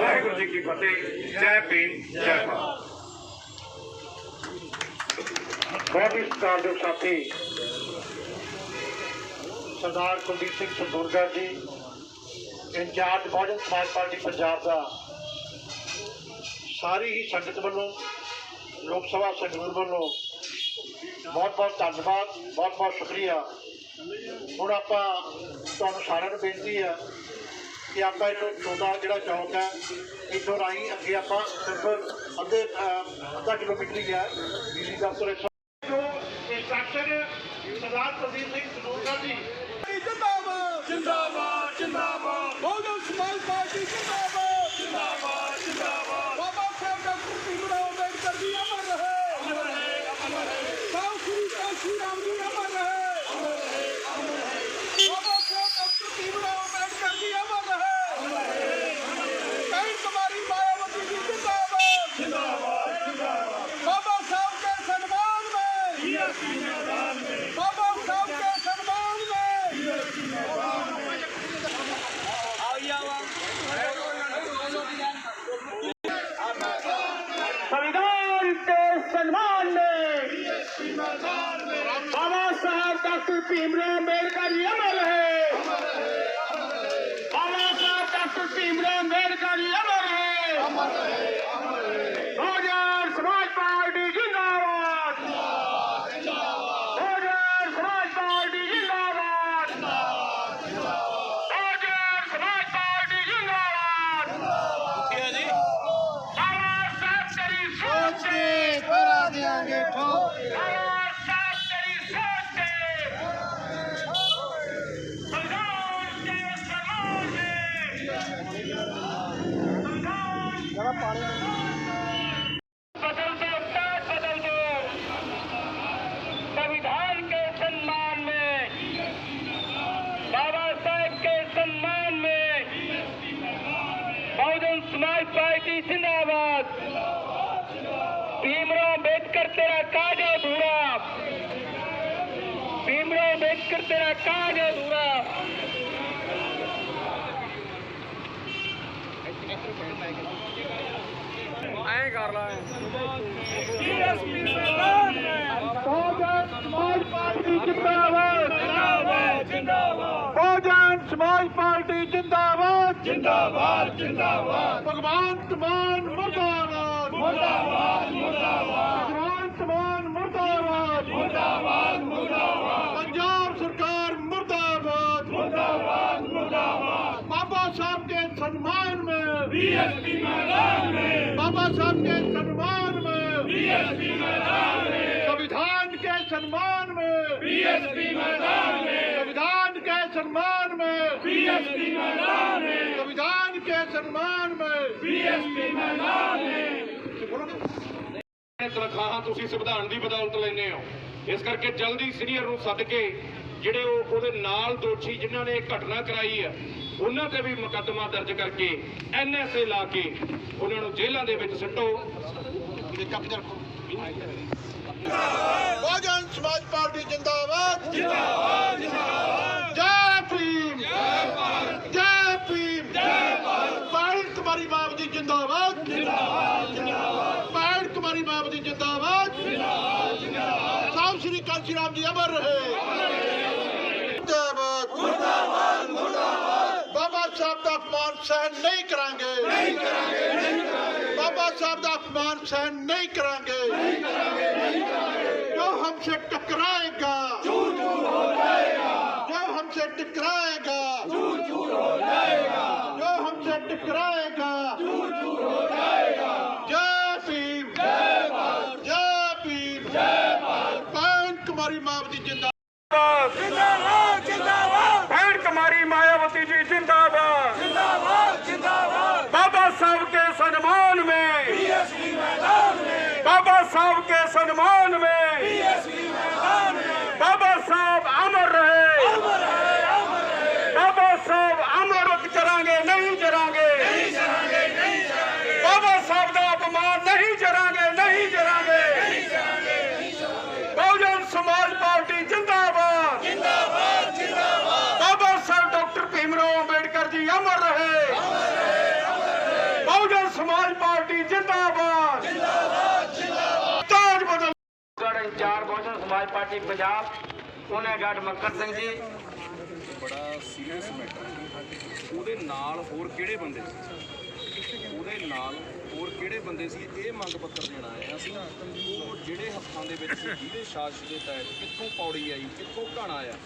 ਵਾਹਿਗੁਰੂ ਜੀ ਕੀ ਫਤਿਹ। ਜੈ ਭੀਮ, ਜੈ ਭਾਰਤ। ਬਹੁਤ ਹੀ ਸਤਿਕਾਰਯੋਗ ਸਾਥੀ। ਸਰਦਾਰ ਕੁਲਦੀਪ ਸਿੰਘ ਸੰਦੂਰਗੜ੍ਹ ਜੀ, ਇੰਚਾਰਜ ਬਹੁਜਨ ਸਮਾਜ ਪਾਰਟੀ ਪੰਜਾਬ ਦਾ। ਸਾਰੀ ਹੀ ਸੰਗਤ ਵੱਲੋਂ, ਲੋਕ ਸਭਾ ਸੰਗਰੂਰ ਵੱਲੋਂ ਬਹੁਤ ਬਹੁਤ ਧੰਨਵਾਦ, ਬਹੁਤ ਬਹੁਤ ਸ਼ੁਕਰੀਆ। ਹੁਣ ਆਪਾਂ ਤੁਹਾਨੂੰ ਸਾਰਿਆਂ ਨੂੰ ਬੇਨਤੀ ਆ ਕਿ ਆਪਾਂ ਇੱਕ ਛੋਟਾ ਜਿਹੜਾ ਚੌਕ ਹੈ ਇੱਥੋਂ ਰਾਹੀਂ ਅੱਗੇ ਆਪਾਂ ਸਿਰਫ ਅੱਧੇ ਅੱਧਾ ਕਿਲੋਮੀਟਰ ਹੀ ਹੈ, ਡੀਸੀ ਦਫ਼ਤਰ 八了 बहुजन समाज पार्टी जिंदाबाद जिंदाबाद जिंदाबाद भगवंत मान मुर्दाबाद मुर्दाबाद मुर्दाबाद भगवंत मान मुर्दाबाद मुर्दाबाद मुर्दाबाद पंजाब सरकार मुर्दाबाद मुर्दाबाद मुर्दाबाद बाबा साहब के सम्मान में बीएसपी मैदान में बाबा साहब के सम्मान में बीएसपी मैदान में संविधान के सम्मान में बीएसपी मैदान में संविधान के सम्मान में बीएसपी मैदान में संविधान के सम्मान में बीएसपी मैदान में ਤਨਖਾਹਾਂ ਤੁਸੀਂ ਸੰਵਿਧਾਨ ਦੀ ਬਦੌਲਤ ਲੈਂਦੇ ਹੋ ਇਸ ਕਰਕੇ ਜਲਦੀ ਸੀਨੀਅਰ ਨੂੰ ਸੱਦ ਕੇ ਜਿਹੜੇ ਉਹ ਉਹਦੇ ਨਾਲ ਦੋਸ਼ੀ ਜਿਨ੍ਹਾਂ ਨੇ ਇਹ ਘਟਨਾ ਕਰਾਈ ਹੈ ਉਹਨਾਂ ਤੇ ਵੀ ਮੁਕੱਦਮਾ ਦਰਜ ਕਰਕੇ ਐਨਐਸਏ ਲਾ ਕੇ ਉਹਨਾਂ ਨੂੰ ਜੇਲ੍ਹਾਂ ਦੇ ਵਿੱਚ ਸਿੱਟੋ बहुजन समाज पार्टी जिंदाबाद जिंदाबाद ਰਾਮ ਜੀ ਅਮਰ ਰਹੇ। ਮੁਰਦਾਬਾਦ। ਮੁਰਦਾਬਾਦ ਮੁਰਦਾਬਾਦ। ਬਾਬਾ ਸਾਹਿਬ ਦਾ ਅਪਮਾਨ ਸਹਿਣ ਨਹੀਂ ਕਰਾਂਗੇ। ਨਹੀਂ ਕਰਾਂਗੇ ਨਹੀਂ ਕਰਾਂਗੇ। ਬਾਬਾ ਸਾਹਿਬ ਦਾ ਅਪਮਾਨ ਸਹਿਣ ਨਹੀਂ ਕਰਾਂਗੇ। ਨਹੀਂ ਕਰਾਂਗੇ ਨਹੀਂ ਕਰਾਂਗੇ। ਜੋ ਹਮਸੇ ਟਕਰਾਏਗਾ। ਚੂਰ ਚੂਰ ਹੋ ਜਾਏਗਾ। ਜੋ ਹਮਸੇ ਟਕਰਾਏਗਾ। ਚੂਰ ਚੂਰ ਹੋ ਜਾਏਗਾ। ਜੋ ਹਮਸੇ ਟਕਰਾਏਗਾ। पवन कुमारी मावती जिंदा जिंदाबाद जिंदाबाद भैन कुमारी मायावती जी जिंदाबाद जिंदाबाद जिंदाबाद बाबा साहब के सम्मान में बीएसपी मैदान में बाबा साहब के सम्मान में ਸਮਾਜ ਪਾਰਟੀ ਪੰਜਾਬ, ਉਹਨੇ ਗੜ ਮੱਕਰ ਸਿੰਘ ਜੀ। ਬੜਾ ਸੀਰੀਅਸ ਮੈਟਰ ਉਹਦੇ ਨਾਲ ਹੋਰ ਕਿਹੜੇ ਬੰਦੇ ਸੀ? ਉਹਦੇ ਨਾਲ ਹੋਰ ਕਿਹੜੇ ਬੰਦੇ ਸੀ? ਇਹ ਮੰਗ ਪੱਤਰ ਦੇਣ ਆਏ ਹਾਂ ਅਸੀਂ। ਉਹ ਜਿਹੜੇ ਹੱਥਾਂ ਦੇ ਵਿੱਚ ਜਿਹਦੇ ਸ਼ਾਸਕ ਦੇ ਤਹਿਤ ਕਿੱਥੋਂ ਪੌੜੀ ਆਈ, ਕਿੱਥੋਂ ਘਾਣਾ ਆਇਆ,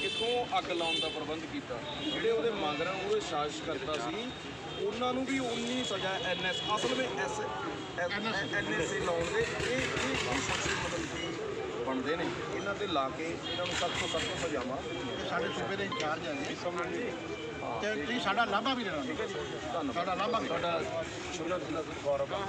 ਕਿੱਥੋਂ ਅੱਗ ਲਾਉਣ ਦਾ ਪ੍ਰਬੰਧ ਕੀਤਾ, ਜਿਹੜੇ ਉਹਦੇ ਮੰਗਰਾਂ ਉਹਦੇ ਸ਼ਾਸਕ ਕਰਤਾ ਸੀ, ਉਹਨਾਂ ਨੂੰ ਵੀ ਉਨੀ ਸਜ਼ਾ ਐਨਐਸ ਅਸਲ ਵਿੱਚ ਐਸ ਐਨਐਸਏ ਲਾਉਣ ਦੇ, ਇਹ ਇਹ ਸ਼ਖਸੀ ਮਤਲਬ ਬਣਦੇ ਨੇ। ਇਹਨਾਂ ਤੇ ਲਾ ਕੇ ਇਹਨਾਂ ਨੂੰ ਸਖਤ ਤੋਂ ਸਖਤ ਸਜ਼ਾਵਾਂ ਸਾਡੇ ਸੂਬੇ ਦੇ ਇੰਚਾਰਜ ਹੈਗੇ। ਤੇ ਤੁਸੀਂ ਸਾਡਾ ਲਾਂਭਾ ਵੀ ਦੇਣਾ। ਠੀਕ ਹੈ ਜੀ। ਧੰਨਵਾਦ। ਸਾਡਾ ਲਾਂਭਾ ਤੁਹਾਡਾ ਸ਼ੁਭਨਾਥ ਜ਼ਿਲ੍ਹਾ ਤੋਂ ਗੌਰਵ ਆ।